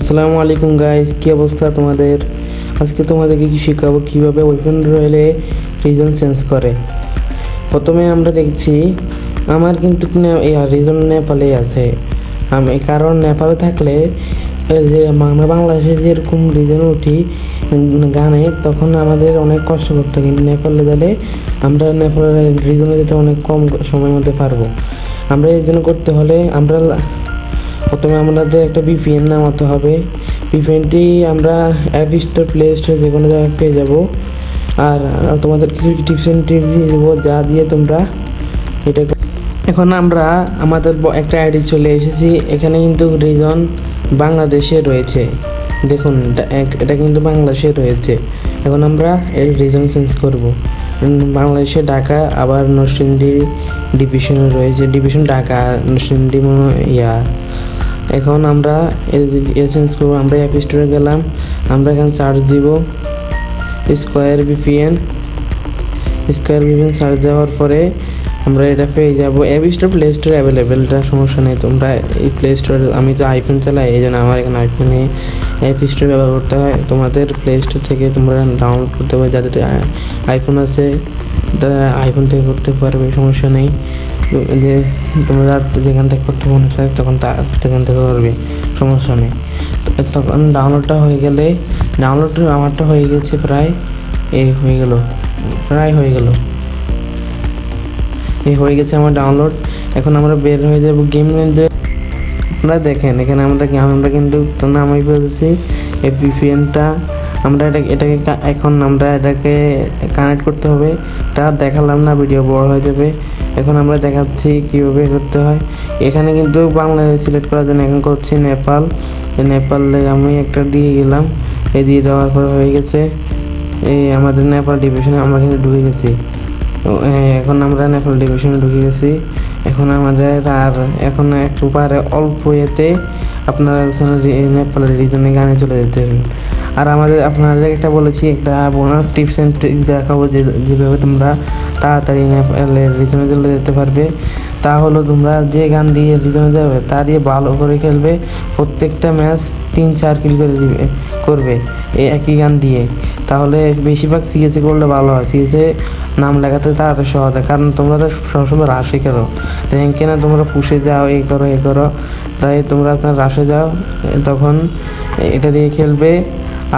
আসসালামু আলাইকুম গাইস কি অবস্থা তোমাদের? আজকে তোমাদেরকে কি শেখাবো? কীভাবে ওয়েপন রয়েলে রিজন চেঞ্জ করে? প্রথমে আমরা দেখছি, আমার কিন্তু রিজন নেপালে আছে। আমি, কারণ নেপালে থাকলে যে, আমরা বাংলাদেশে যেরকম রিজন উঠি গানে, তখন আমাদের অনেক কষ্ট করতে। কিন্তু নেপালে গেলে আমরা নেপালের রিজনে যেতে অনেক কম সময়ের মধ্যে পারব। আমরা এই জন্য করতে হলে আমরা প্রথমে আমাদের একটা বিপিএন নামাতে হবে। বিপিএনটি আমরা অ্যাপ স্টোর প্লে স্টোর যে কোনো জায়গায় পেয়ে যাব। আর তোমাদের কিছু টিপস অ্যান্ড ট্রিক্স দিয়ে দেবো, যা দিয়ে তোমরা এটা এখন আমরা আমাদের একটা আইডি চলে এসেছি। এখানে কিন্তু রিজন বাংলাদেশে রয়েছে। দেখুন, এটা কিন্তু বাংলাদেশে রয়েছে। এখন আমরা এর রিজন চেঞ্জ করব। বাংলাদেশে ঢাকা, আবার নরসিংদী ডিভিশনে রয়েছে। ডিভিশন ঢাকা, নরসিংদী ইয়া। এখন আমরা চেঞ্জ করব, আমরা অ্যাপ স্টোরে গেলাম, আমরা এখানে সার্চ দিব square VPN square VPN search দেওয়ার পরে আমরা এটা পেয়ে যাব অ্যাপ স্টোর প্লে স্টোর অ্যাভেলেবেলটা সমস্যা নেই, তোমরা এই প্লে স্টোর আমি তো আইফোন চালাই, এই জন্য আমার এখানে আইফোনে অ্যাপ স্টোর ব্যবহার করতে হয়, তোমাদের প্লে স্টোর থেকে তোমরা ডাউনলোড করতে পারবে যাদের আইফোন আছে, তারা আইফোন থেকে করতে পারবে, সমস্যা নেই। যে তোমরা যেখান থেকে করতে মনে চায় তখন তা সেখান থেকে করবে সমস্যা নেই। তখন ডাউনলোডটা হয়ে গেলে ডাউনলোড আমারটা হয়ে গেছে প্রায় এই হয়ে গেল, প্রায় হয়ে গেল। এই হয়ে গেছে আমার ডাউনলোড এখন আমরা বের হয়ে যাব গেম মধ্যে আপনারা দেখেন, এখানে আমরা আমরা কিন্তু নামাই ফেলছি এই ভিপিএনটা আমরা এটা এটাকে এখন আমরা এটাকে কানেক্ট করতে হবে। তা দেখালাম না ভিডিও বড় হয়ে যাবে। এখন আমরা দেখাচ্ছি কীভাবে করতে হয়। এখানে কিন্তু বাংলাদেশ সিলেক্ট করার জন্য এখন করছি নেপাল। নেপালে আমি একটা দিয়ে গেলাম। এই দিয়ে দেওয়ার পর হয়ে গেছে, এই আমাদের নেপাল ডিভিশনে আমরা কিন্তু ঢুকে গেছি। এখন আমরা নেপাল ডিভিশনে ঢুকে গেছি। এখন আমাদের আর এখন একটু পারে অল্প ইয়েতে আপনারা নেপালের রিজনে গানে চলে যেতে হবে। আর আমাদের আপনাদের একটা বলেছি, একটা বোনাস টিপস অ্যান্ড ট্রিক্স দেখাবো যে, যেভাবে তোমরা তাড়াতাড়ি রিজনে যেতে পারবে। তা হলো তোমরা যে গান দিয়ে রিজনে যাবে তা দিয়ে ভালো করে খেলবে, প্রত্যেকটা ম্যাচ তিন চার কিল করে দিবে, করবে এই একই গান দিয়ে। তাহলে বেশিরভাগ সিএসে করলে ভালো হয়। সিএসে নাম লেখাতে তাড়াতাড়ি সহজ হয়, কারণ তোমরা তো সবসময় রাশে খেলো। র্যাঙ্কে না তোমরা পুষে যাও এই করো, এ করো, তাই তোমরা রাশে যাও, তখন এটা দিয়ে খেলবে।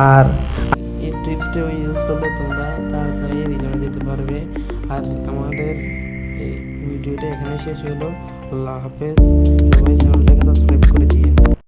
আর এই টিপসটা ইউজ করলে তোমরা তাড়াতাড়ি রেজাল্ট দিতে পারবে। আর আমাদের এই ভিডিওটা এখানে শেষ হলো। আল্লাহ হাফেজ। সবাই চ্যানেলটাকে সাবস্ক্রাইব করে দিয়ে